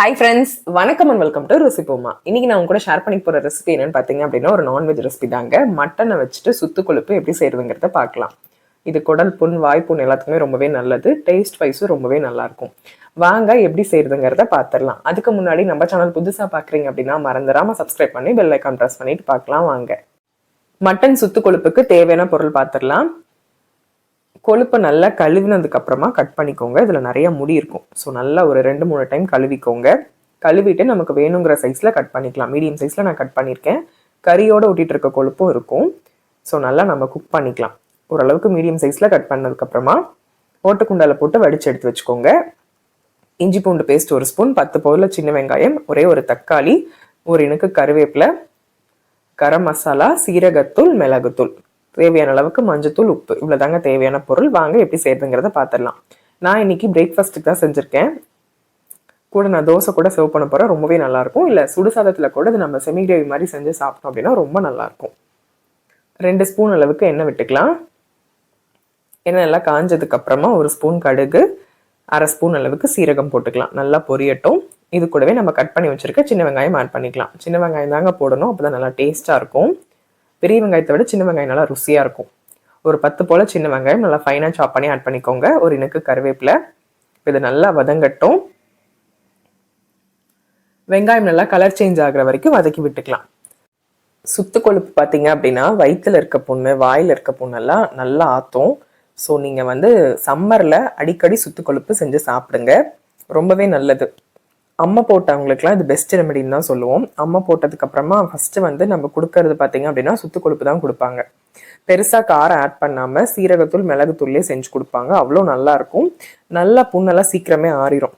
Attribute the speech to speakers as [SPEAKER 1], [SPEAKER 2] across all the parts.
[SPEAKER 1] Hi friends வணக்கம் and welcome to ரெசிபோமா இன்னைக்கு நான் உங்க கூட ஷேர் பண்ணி போற ரெசிபி என்னன்னு பார்த்தீங்க அப்படின்னா ஒரு நான்வெஜ் ரெசிபி தாங்க. மட்டனை வச்சுட்டு சுத்து கொழுப்பு எப்படி செய்யறதுங்கிறத பார்க்கலாம் இது குடல் புண் வாய்ப்புண் எல்லாத்துக்குமே ரொம்பவே நல்லது. டேஸ்ட் வைஸும் ரொம்பவே நல்லாயிருக்கும் வாங்க எப்படி செய்யறதுங்கிறத பார்த்துடலாம் அதுக்கு முன்னாடி நம்ம சேனல் புதுசாக பார்க்குறீங்க அப்படின்னா மறந்துடாமல் சப்ஸ்கிரைப் பண்ணி பெல் ஐக்கான் ப்ரெஸ் பண்ணிட்டு பார்க்கலாம் வாங்க. மட்டன் சுத்து கொழுப்புக்கு தேவையான பொருள் பார்த்துடலாம் கொழுப்பை நல்லா கழுவினதுக்கப்புறமா கட் பண்ணிக்கோங்க. இதில் நிறைய முடி இருக்கும். ஸோ நல்லா ஒரு ரெண்டு மூணு டைம் கழுவிக்கோங்க. கழுவிட்டு நமக்கு வேணுங்கிற சைஸில் கட் பண்ணிக்கலாம். மீடியம் சைஸில் நான் கட் பண்ணியிருக்கேன் கறியோடு ஒட்டிகிட்டு இருக்க கொழுப்பும் இருக்கும். ஸோ நல்லா நம்ம குக் பண்ணிக்கலாம். ஓரளவுக்கு மீடியம் சைஸில் கட் பண்ணதுக்கப்புறமா ஓட்டுக்குண்டால போட்டு வடிச்சு எடுத்து வச்சுக்கோங்க. இஞ்சி பூண்டு பேஸ்ட் ஒரு ஸ்பூன் பத்து பவுலில் சின்ன வெங்காயம் ஒரே ஒரு தக்காளி ஒரு இனுக்கு கருவேப்பிலை கரம் மசாலா சீரகத்தூள் மிளகுத்தூள். தேவையான அளவுக்கு மஞ்சத்தூள் உப்பு. இவ்வளோ தாங்க தேவையான பொருள். வாங்க எப்படி செய்யறதுங்கிறத பார்த்துடலாம் நான் இன்னைக்கு பிரேக்ஃபாஸ்ட்டுக்கு தான் செஞ்சுருக்கேன். கூட நான் தோசை கூட சர்வ் பண்ண போகிறேன் ரொம்பவே நல்லாயிருக்கும். இல்லை சுடுசாதத்தில் கூட இது நம்ம செமி கிரேவி மாதிரி செஞ்சு சாப்பிட்டோம் அப்படின்னா ரொம்ப நல்லாயிருக்கும். ரெண்டு ஸ்பூன் அளவுக்கு எண்ணெய் விட்டுக்கலாம். எண்ணெய் நல்லா காஞ்சதுக்கப்புறமா ஒரு ஸ்பூன் கடுகு அரை ஸ்பூன் அளவுக்கு சீரகம் போட்டுக்கலாம். நல்லா பொரியட்டும். இது கூடவே நம்ம கட் பண்ணி வச்சுருக்க சின்ன வெங்காயம் ஆட் பண்ணிக்கலாம். சின்ன வெங்காயம் தாங்க போடணும். அப்போ தான் நல்லா டேஸ்ட்டாக இருக்கும். பெரிய வெங்காயத்தை விட சின்ன வெங்காயம் நல்லா ருசியாக இருக்கும். ஒரு பத்து போல் சின்ன வெங்காயம் நல்லா ஃபைனாக சாப் பண்ணி ஆட் பண்ணிக்கோங்க. ஒரு இனுக்கு கருவேப்பிலை. இது நல்லா வதங்கட்டும். வெங்காயம் நல்லா கலர் சேஞ்ச் ஆகுற வரைக்கும் வதக்கி விட்டுக்கலாம். சுத்து கொழுப்பு பார்த்தீங்க அப்படின்னா வயிற்றில் இருக்க புண்ணு வாயில் இருக்க புண்ணெல்லாம் நல்லா ஆற்றும் ஸோ நீங்கள் வந்து சம்மரில் அடிக்கடி சுத்து கொழுப்பு செஞ்சு சாப்பிடுங்க. ரொம்பவே நல்லது. அம்மை போட்டவங்களுக்குலாம் இது பெஸ்ட் ரெமெடின்னு தான் சொல்லுவோம். அம்மை போட்டதுக்கப்புறமா ஃபஸ்ட்டு வந்து நம்ம கொடுக்கறது பார்த்தீங்க அப்படின்னா சுத்து கொழுப்பு தான் கொடுப்பாங்க. பெருசாக காரம் ஆட் பண்ணாமல் சீரகத்தூள் மிளகுத்தூள்லேயே செஞ்சு கொடுப்பாங்க. அவ்வளோ நல்லாயிருக்கும் நல்லா புண்ணெல்லாம் சீக்கிரமே ஆறிடும்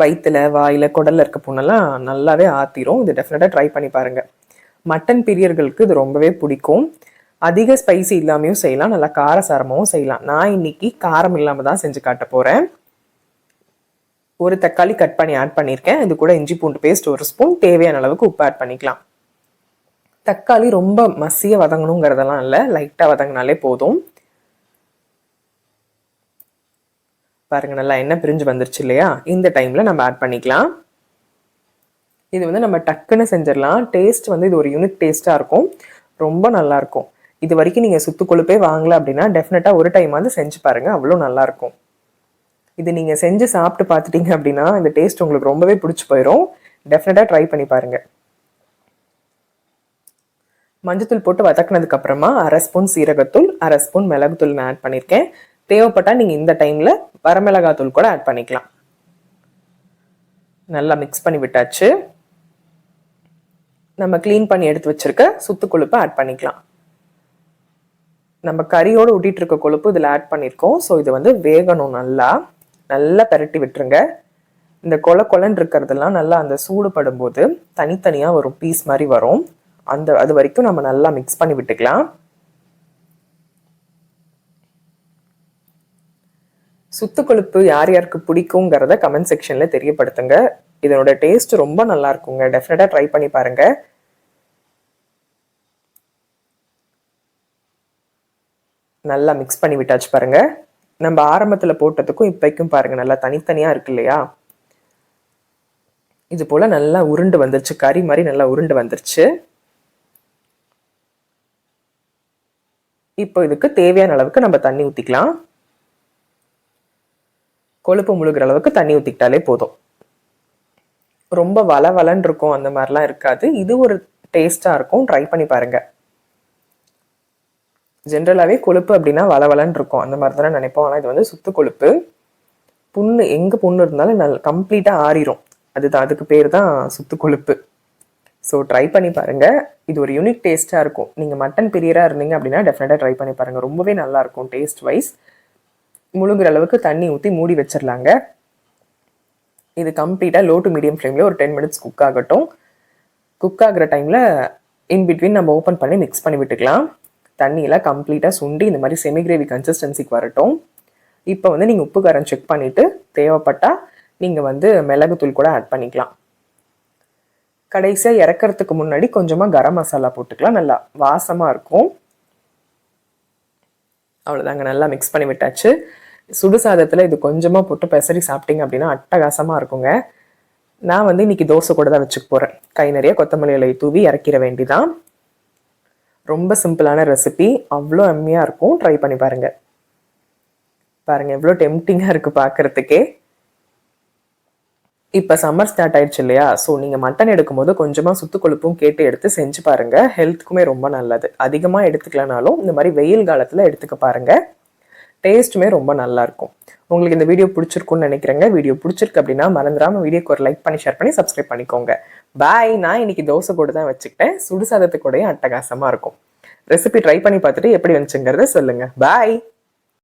[SPEAKER 1] வயிற்றுல வாயில் குடல்ல இருக்க புண்ணெல்லாம் நல்லாவே ஆற்றிரும் இது டெஃபினட்டாக ட்ரை பண்ணி பாருங்கள் மட்டன் பிரியர்களுக்கு இது ரொம்பவே பிடிக்கும். அதிக ஸ்பைசி இல்லாமையும் செய்யலாம். நல்லா காரசாரமாகவும் செய்யலாம். நான் இன்னைக்கு காரம் இல்லாமல் தான் செஞ்சு காட்ட போகிறேன் ஒரு தக்காளி கட் பண்ணி ஆட் பண்ணியிருக்கேன் இது கூட இஞ்சி பூண்டு பேஸ்ட் ஒரு ஸ்பூன் தேவையான அளவுக்கு உப்பு ஆட் பண்ணிக்கலாம். தக்காளி ரொம்ப மசிய வதங்கணுங்கிறதெல்லாம் இல்லை. லைட்டாக வதங்கினாலே போதும். பாருங்க நல்லா எண்ணெய் பிரிஞ்சு வந்துருச்சு இல்லையா? இந்த டைமில் நம்ம ஆட் பண்ணிக்கலாம். இது வந்து நம்ம டக்குன்னு செஞ்சிடலாம். டேஸ்ட் வந்து இது ஒரு யூனிக் டேஸ்ட்டாக இருக்கும். ரொம்ப நல்லாயிருக்கும் இது வரைக்கும் நீங்கள் சுத்து கொழுப்பே வாங்கலை அப்படின்னா டெஃபினட்டாக ஒரு டைமாவது செஞ்சு பாருங்கள் அவ்வளோ நல்லாயிருக்கும் இது நீங்கள் செஞ்சு சாப்பிட்டு பார்த்துட்டீங்க அப்படின்னா இந்த டேஸ்ட் உங்களுக்கு ரொம்பவே பிடிச்சி போயிடும் டெஃபினட்டாக ட்ரை பண்ணி பாருங்கள் மஞ்சத்தூள் போட்டு வதக்குனதுக்கு அப்புறமா அரை ஸ்பூன் சீரகத்தூள் அரை ஸ்பூன் மிளகுத்தூள் நான் ஆட் பண்ணியிருக்கேன் தேவைப்பட்டால் நீங்கள் இந்த டைமில் வரமிளகாத்தூள் கூட ஆட் பண்ணிக்கலாம். நல்லா மிக்ஸ் பண்ணி விட்டாச்சு. நம்ம க்ளீன் பண்ணி எடுத்து வச்சிருக்க சுத்து கொழுப்பை ஆட் பண்ணிக்கலாம். நம்ம கறியோடு ஊட்டிகிட்டு இருக்க கொழுப்பு இதில் ஆட் பண்ணியிருக்கோம் ஸோ இது வந்து வேகணும் நல்லா. நல்லா பெரட்டி விட்டுருங்க. இந்த கொலை கொலன் இருக்கிறதெல்லாம் நல்லா அந்த சூடுபடும் போது தனித்தனியாக வரும் பீஸ் மாதிரி வரும். அந்த அது வரைக்கும் நம்ம நல்லா மிக்ஸ் பண்ணி விட்டுக்கலாம். சுத்து கொழுப்பு யார் யாருக்கு பிடிக்குங்கிறத கமெண்ட் செக்ஷனில் தெரியப்படுத்துங்க. இதனோட டேஸ்ட் ரொம்ப நல்லா இருக்குங்க. டெஃபினட்டாக ட்ரை பண்ணி பாருங்க. நல்லா மிக்ஸ் பண்ணி விட்டாச்சு பாருங்க. நம்ம ஆரம்பத்தில் போட்டதுக்கும் இப்போக்கும் பாருங்க நல்லா தனித்தனியாக இருக்கு இல்லையா இது போல நல்லா உருண்டு வந்துருச்சு கறி மாதிரி நல்லா உருண்டு வந்துருச்சு. இப்போ இதுக்கு தேவையான அளவுக்கு நம்ம தண்ணி ஊற்றிக்கலாம் கொழுப்பு முழுகிற அளவுக்கு தண்ணி ஊற்றிக்கிட்டாலே போதும். ரொம்ப வள வளன்னு இருக்கும் அந்த மாதிரிலாம் இருக்காது. இது ஒரு டேஸ்டாக இருக்கும். ட்ரை பண்ணி பாருங்க. ஜென்ரலாகவே கொழுப்பு அப்படின்னா வளவலன்னு இருக்கும். அந்த மாதிரி தானே நினைப்போம். ஆனால் இது வந்து சுத்து கொழுப்பு. புண்ணு எங்கே புண்ணு இருந்தாலும் நல்ல கம்ப்ளீட்டாக ஆறிடும் அதுதான். அதுக்கு பேர் தான் சுத்து கொழுப்பு. ஸோ ட்ரை பண்ணி பாருங்கள் இது ஒரு யூனிக் டேஸ்ட்டாக இருக்கும். நீங்கள் மட்டன் பிரியராக இருந்தீங்க அப்படின்னா டெஃபினட்டாக ட்ரை பண்ணி பாருங்கள் ரொம்பவே நல்லா இருக்கும் டேஸ்ட் வைஸ் முழுங்குற அளவுக்கு தண்ணி ஊற்றி மூடி வச்சிடலாங்க இது கம்ப்ளீட்டாக லோ டு மீடியம் ஃப்ளேமில் ஒரு டென் மினிட்ஸ் குக் ஆகட்டும். குக் ஆகிற டைமில் இன் பிட்வீன் நம்ம ஓப்பன் பண்ணி மிக்ஸ் பண்ணி விட்டுக்கலாம். தண்ணியெல்லாம் கம்ப்ளீட்டாக சுண்டி இந்த மாதிரி செமி கிரேவி கன்சிஸ்டன்சிக்கு வரட்டும். இப்போ வந்து நீங்கள் உப்பு காரம் செக் பண்ணிவிட்டு தேவைப்பட்டால் நீங்கள் வந்து மிளகுத்தூள் கூட ஆட் பண்ணிக்கலாம். கடைசியாக இறக்கறதுக்கு முன்னாடி கொஞ்சமாக கரம் மசாலா போட்டுக்கலாம். நல்லா வாசமாக இருக்கும். அவ்வளோதாங்க நல்லா மிக்ஸ் பண்ணி விட்டாச்சு. சுடு சாதத்தில் இது கொஞ்சமாக போட்டு பெசரி சாப்பிட்டீங்க அப்படின்னா அட்டகாசமாக இருக்குங்க. நான் வந்து இன்னைக்கு தோசை கூட தான் வச்சுக்க போகிறேன் கை நிறைய கொத்தமல்லி இலையை தூவி இறக்கிற வேண்டிதான். ரொம்ப சிம்பிளான ரெசிபி அவ்வளோ அம்மியாக இருக்கும். ட்ரை பண்ணி பாருங்கள் பாருங்கள் எவ்வளோ டெம்டிங்காக இருக்குது பார்க்கறதுக்கே இப்போ சம்மர் ஸ்டார்ட் ஆயிடுச்சு இல்லையா? ஸோ நீங்கள் மட்டன் எடுக்கும்போது கொஞ்சமாக சுத்து கொழுப்பும் கேட்டு எடுத்து செஞ்சு பாருங்கள் ஹெல்த்துக்குமே ரொம்ப நல்லது. அதிகமாக எடுத்துக்கலனாலும் இந்த மாதிரி வெயில் காலத்தில் எடுத்துக்க பாருங்கள் டேஸ்ட்டுமே ரொம்ப நல்லா இருக்கும் உங்களுக்கு இந்த வீடியோ பிடிச்சிருக்கும்னு நினைக்கிறேங்க. வீடியோ பிடிச்சிருக்கு அப்படின்னா மறந்துடாமல் வீடியோக்கு ஒரு லைக் பண்ணி ஷேர் பண்ணி சப்ஸ்கிரைப் பண்ணிக்கோங்க. பாய் நான் இன்னைக்கு தோசை கூட தான் வச்சுக்கிட்டேன். சுடுசாதத்து கூடயும் அட்டகாசமாக இருக்கும். ரெசிபி ட்ரை பண்ணி பார்த்துட்டு எப்படி வந்துச்சுங்கிறத சொல்லுங்க. பாய்